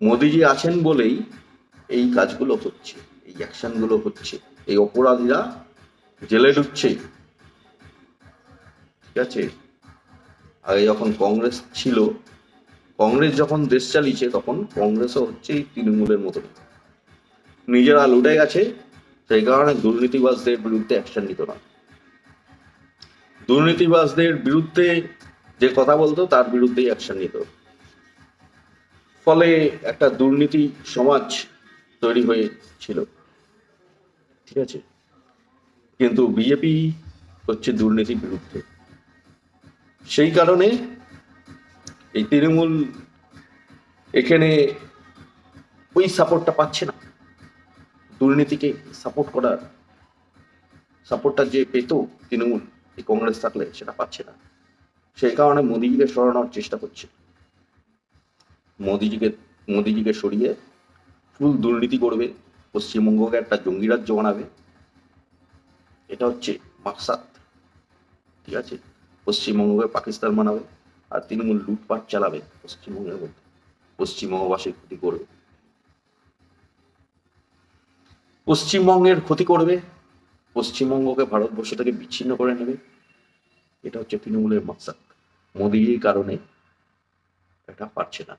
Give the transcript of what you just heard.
মোদিজি আছেন বলেই এই কাজগুলো হচ্ছে, এই অ্যাকশনগুলো হচ্ছে, এই অপরাধীরা জেলে ঢুকছে ঠিক আছে? আগে যখন কংগ্রেস ছিল, কংগ্রেস যখন দেশ চালিয়েছে, তখন কংগ্রেসও হচ্ছে এই তৃণমূলের মতো। নিজেরা লুটে গেছে, সেই কারণে দুর্নীতিবাজদের বিরুদ্ধে অ্যাকশন নিত না। দুর্নীতিবাজদের বিরুদ্ধে যে কথা বলতো, তার বিরুদ্ধেই অ্যাকশন নিত। ফলে একটা দুর্নীতি সমাজ তৈরি হয়েছিল। ঠিক আছে? কিন্তু বিজেপি হচ্ছে দুর্নীতির বিরুদ্ধে। সেই কারণে এই তৃণমূল এখানে ওই সাপোর্টটা পাচ্ছে না। দুর্নীতিকে সাপোর্ট করার সাপোর্টটা যে পেত তৃণমূল এই কংগ্রেস থাকলে সেটা পাচ্ছে না। সেই কারণে মোদিজিকে সরানোর চেষ্টা করছে। মোদিজিকে মোদিজিকে সরিয়ে ফুল দুর্নীতি করবে, পশ্চিমবঙ্গকে একটা জঙ্গি রাজ্য বানাবে। এটা হচ্ছে মাকসাদ, ঠিক আছে? পশ্চিমবঙ্গকে পাকিস্তান বানাবে আর তৃণমূল লুটপাট চালাবে পশ্চিমবঙ্গের মধ্যে। পশ্চিমবঙ্গবাসীর ক্ষতি করবে। পশ্চিমবঙ্গের ক্ষতি করবে, পশ্চিমবঙ্গকে ভারতবর্ষ থেকে বিচ্ছিন্ন করে নেবে। এটা হচ্ছে তৃণমূলের মাকসাদ। মোদির কারণে এটা পারছে না।